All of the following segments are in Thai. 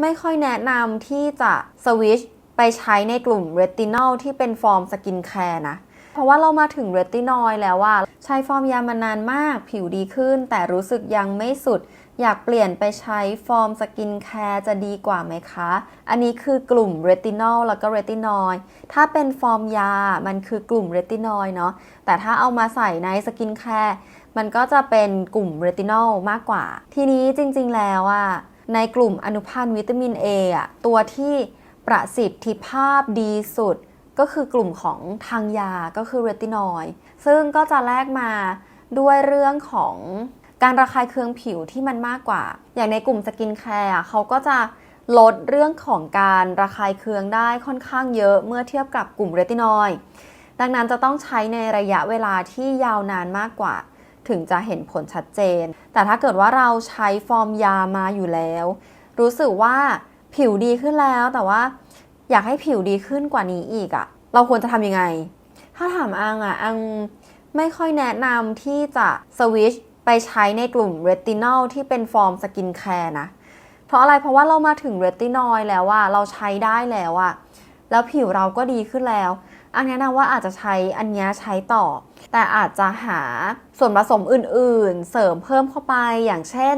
ไม่ค่อยแนะนำที่จะสวิชไปใช้ในกลุ่มเรตินอลที่เป็นฟอร์มสกินแคร์นะ เพราะว่าเรามาถึงเรตินอยแล้วว่า ใช้ฟอร์มยามานานมาก ผิวดีขึ้น แต่รู้สึกยังไม่สุด อยากเปลี่ยนไปใช้ฟอร์มสกินแคร์จะดีกว่าไหมคะ อันนี้คือกลุ่มเรตินอลแล้วก็เรตินอยถ้าเป็นฟอร์มยา มันคือกลุ่มเรตินอยเนาะ แต่ถ้าเอามาใส่ในสกินแคร์มันก็จะเป็นกลุ่มเรตินอลมากกว่า ทีนี้จริง ๆ แล้วอะ ในกลุ่มอนุพันธ์วิตามิน A อะตัวที่ประสิทธิภาพดีสุด ก็คือกลุ่มของทางยาก็คือเรตินอยด์ซึ่งก็จะแลกมาด้วยเรื่องของการระคายเคืองผิวที่มันมากกว่า อย่างในกลุ่มสกินแคร์เขาก็จะลดเรื่องของการระคายเคืองได้ค่อนข้างเยอะเมื่อเทียบกับกลุ่มเรตินอยด์ดังนั้นจะต้องใช้ในระยะเวลาที่ยาวนานมากกว่า ถึงจะเห็นผลชัดเจน แต่ถ้าเกิดว่าเราใช้ฟอร์มยามาอยู่แล้ว รู้สึกว่าผิวดีขึ้นแล้วแต่ว่าอยากให้ผิวดีขึ้นกว่านี้อีกอะเราควรจะทำยังไง ถ้าถามอังอะอังไม่ค่อยแนะนำที่จะสวิชไปใช้ในกลุ่มเรตินอลที่เป็นฟอร์มสกินแคร์นะ เพราะอะไรเพราะว่าเรามาถึงเรตินอยแล้วอะเราใช้ได้แล้วอะแล้วผิวเราก็ดีขึ้นแล้ว อันแนะนำว่าอาจจะใช้อันนี้ใช้ต่อ แต่อาจจะหาส่วนผสมอื่นๆ เสริมเพิ่มเข้าไปอย่างเช่น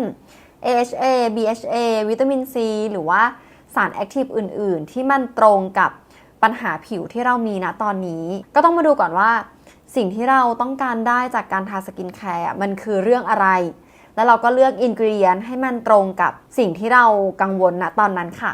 AHA BHA วิตามิน C หรือว่าสารแอคทีฟอื่นๆ ที่มันตรงกับปัญหาผิวที่เรามีณตอนนี้ ก็ต้องมาดูก่อนว่า สิ่งที่เราต้องการได้จากการทาสกินแคร์มันคือเรื่องอะไร แล้วเราก็เลือกอินกรีเดียนให้มันตรงกับสิ่งที่เรากังวลณตอนนั้นค่ะ